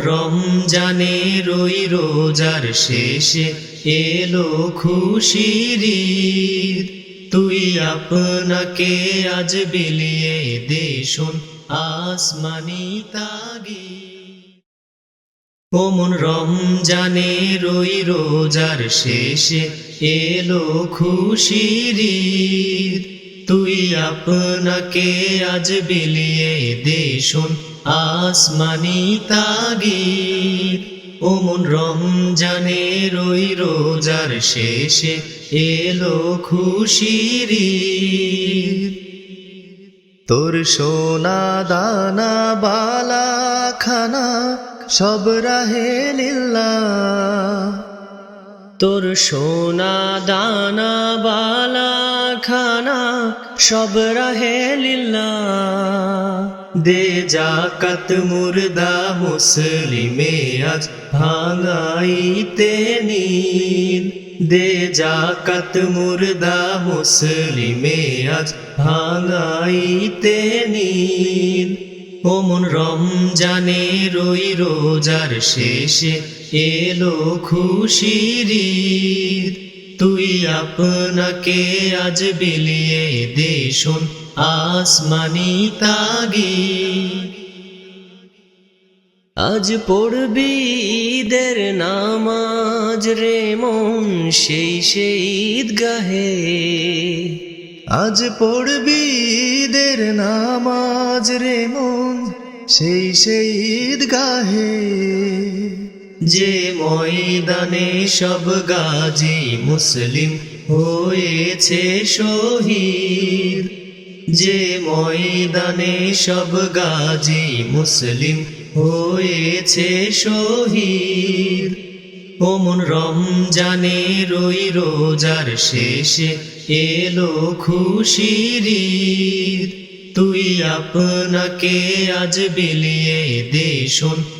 রমজানের ওই রোজার শেষে এলো খুশির। তুই আপনাকে আজ বিলিয়ে দে শোন আসমানি তাগি ওমন রমজানের ওই রোজার শেষে এলো খুশির। তুই আপনাকে আজ বিলিয়ে দে শোন আসমানি তাগিদ ওমন রমজানের ওই রোজার শেষে এলো খুশির। তোর সোনা দানা, বালা, খানা, সব রাহে লিল্লা তোর সোনা দানা, বালা খানা সব রাহে লিল্লা দে জাকাত মুর্দা মুসলিমে আজ ভাঙাইতে নীল। দে জাকাত মুর্দা মুসলিমে আজ ভাঙাইতে নীল। ওমন রমজানের ওই রোজার শেষে এলো খুশির। তুই আপনাকে আজ বিলিয়ে দে শোন, আসমানি তাগিদ আজ পড়বি ঈদের নামাজ রে মন, সেই সেই ঈদগাহে আজ পড়বি ঈদের নামাজ রে মন, সেই সেই ঈদগাহে যে ময়দানে সব গাজী মুসলিম হয়েছে শহীদ যে ময়দানে সব গাজী মুসলিম হয়েছে শহীদ ওমন রমজানের রই রোজার শেষে এলো খুশির। তুই আপনাকে আজ বিলিয়ে দে শোন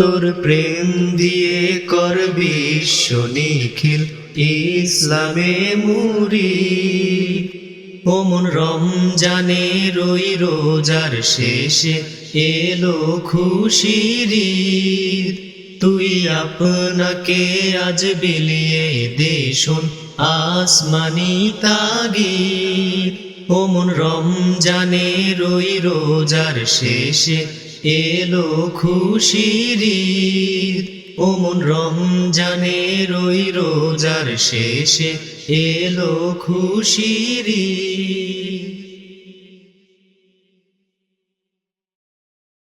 তোর প্রেম দিয়ে কর বিশ্ব নিখিল ইসলামে মুরি ওমন রমজানের ওই রোজার শেষে এলো খুশির। তুই আপনাকে আজ বিলিয়ে দে শোন আসমানি তাগিদ ওমন রমজানের ওই রোজার শেষে এলো খুশির ও ওমন রমজানের ওই রোজার শেষে এলো খুশির।